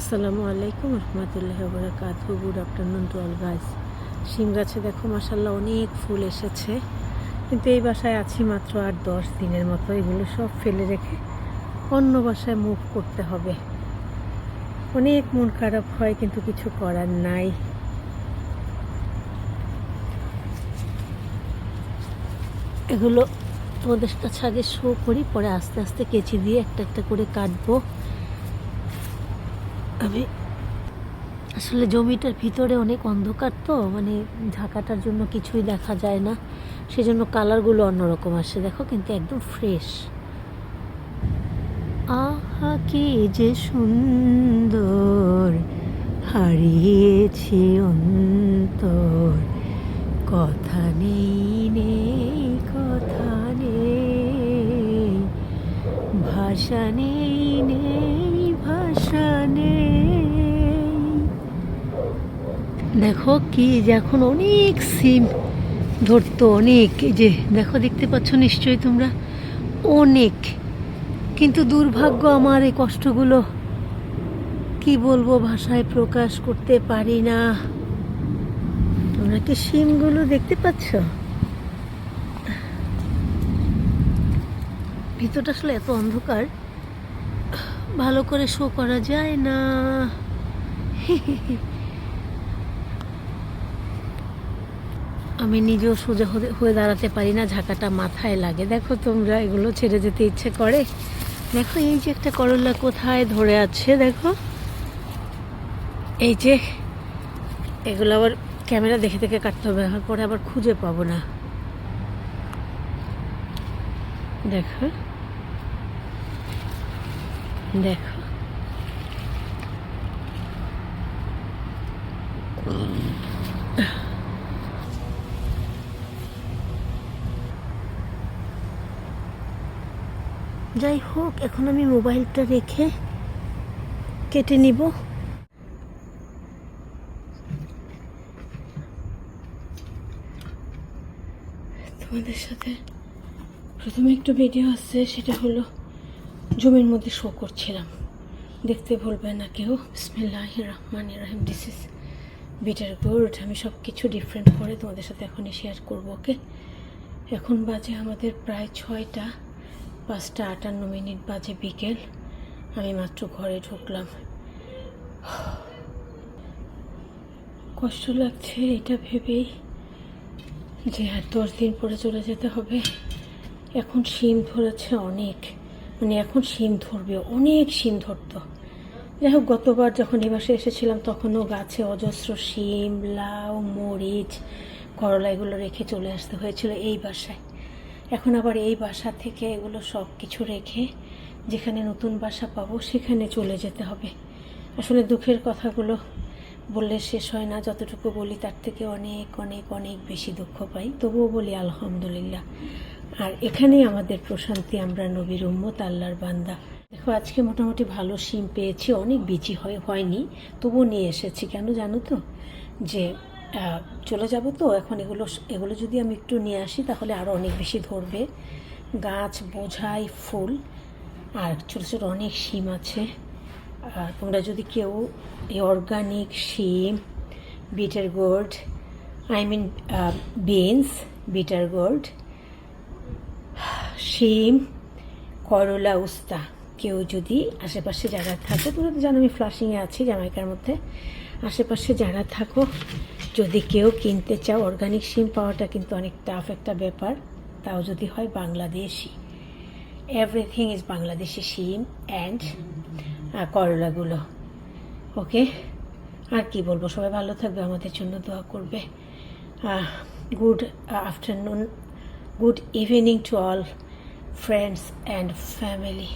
আসসালামু আলাইকুম রহমতুল্লাহ বরাকাত গুড আফটারনুন টু অল গাছ শিম গাছে দেখো মাসাল্লাহ অনেক ফুল এসেছে। কিন্তু এই বাসায় আছি মাত্র আর দশ দিনের মতো। এগুলো সব ফেলে রেখে অন্য বাসায় মুভ করতে হবে। অনেক মন খারাপ হয়, কিন্তু কিছু করার নাই। এগুলো তোমাদের আগে শো করি, পরে আস্তে আস্তে কেচি দিয়ে একটা একটা করে কাটবো। আমি আসলে জমিটার ভিতরে অনেক অন্ধকার তো মানে ঢাকাটার জন্য কিছুই দেখা যায় না। সেজন্য কালারগুলো অন্যরকম আসে, দেখো, কিন্তু একদম ফ্রেশ। আহা, কি যে সুন্দর, হারিয়েছি অন্তর। দেখো কি যে এখন অনেক সিম ধরতো, অনেক। যে দেখো, দেখতে পাচ্ছ নিশ্চয়ই তোমরা? অনেক। কিন্তু দুর্ভাগ্য আমার এই কষ্টগুলো কি বলব ভাষায় প্রকাশ করতে পারি না। তোমরা কি সিমগুলো দেখতে পাচ্ছ? ভিতরটা আসলে এত অন্ধকার, ভালো করে শো করা যায় না। আমি নিজেও সোজা হয়ে দাঁড়াতে পারি না, ঝাঁকাটা মাথায় লাগে। দেখো তোমরা, এগুলো ছেড়ে যেতে ইচ্ছে করে। দেখো, এই যে একটা করলা কোথায় ধরে আছে, দেখো। এই যে, এগুলো আবার ক্যামেরা দেখে দেখে কাটতে হবে আর পরে আবার খুঁজে পাবো না। দেখো। দেখো। যাই হোক এখন আমি মোবাইলটা রেখে কেটে নিব। তোমাদের সাথে প্রথমে একটু ভিডিও আসছে সেটা হলো জমির মধ্যে শো করছিলাম। দেখতে ভুলবে না কেউ। বিসমিল্লাহ রহমান রাহিম দিস ইজ বিটার গুড আমি সব কিছু ডিফারেন্ট করে তোমাদের সাথে এখনই শেয়ার করব ওকে এখন বাজে আমাদের প্রায় ছয়টা। পাঁচটা আটান্ন মিনিট বাজে বিকেল। আমি মাত্র ঘরে ঢুকলাম। কষ্ট লাগছে এটা ভেবেই যে আর দশ দিন পরে চলে যেতে হবে। এখন শিম ধরেছে অনেক। মানে এখন শিম ধরবে, অনেক শিম ধরতো। যাই হোক, গতবার যখন এই মাসে এসেছিলাম, তখনও গাছে অজস্র শিম, লাউ, মরিচ, করলা এগুলো রেখে চলে আসতে হয়েছিল এই বাসায়। এখন আবার এই বাসা থেকে এগুলো সব কিছু রেখে যেখানে নতুন বাসা পাবো সেখানে চলে যেতে হবে। আসলে দুঃখের কথাগুলো বললে শেষ হয় না। যতটুকু বলি তার থেকে অনেক অনেক অনেক বেশি দুঃখ পাই। তবুও বলি আলহামদুলিল্লাহ। আর এখানেই আমাদের প্রশান্তি, আমরা নবীর উম্মত, আল্লাহর বান্দা। দেখো, আজকে মোটামুটি ভালো শিম পেয়েছি। অনেক বিচি হয়, হয়নি। তবুও নিয়ে এসেছি। কেন জানো তো? যে চলে যাব তো। এখন এগুলো এগুলো যদি আমি একটু নিয়ে আসি, তাহলে আরও অনেক বেশি ধরবে। গাছ, বোঝাই, ফুল আর ছোটো ছোটো অনেক শিম আছে। আর তোমরা যদি কেউ এই অর্গানিক শিম bitter gourd I mean beans bitter gourd শিম, করলা, উস্তা, কেউ যদি আশেপাশে যারা থাকে, তোমরা তো জানো আমি ফ্লাশিংয়ে আছি জামাইকার মধ্যে। আশেপাশে যারা থাকো যদি কেউ কিনতে চাও অর্গানিক শিম পাওয়াটা কিন্তু অনেক টাফ একটা ব্যাপার। তাও যদি হয় বাংলাদেশি। এভরিথিং ইজ বাংলাদেশি শিম অ্যান্ড করলাগুলো। ওকে আর কি বলব? সবাই ভালো থাকবে, আমাদের জন্য দোয়া করবে। Good afternoon good evening to all friends and family.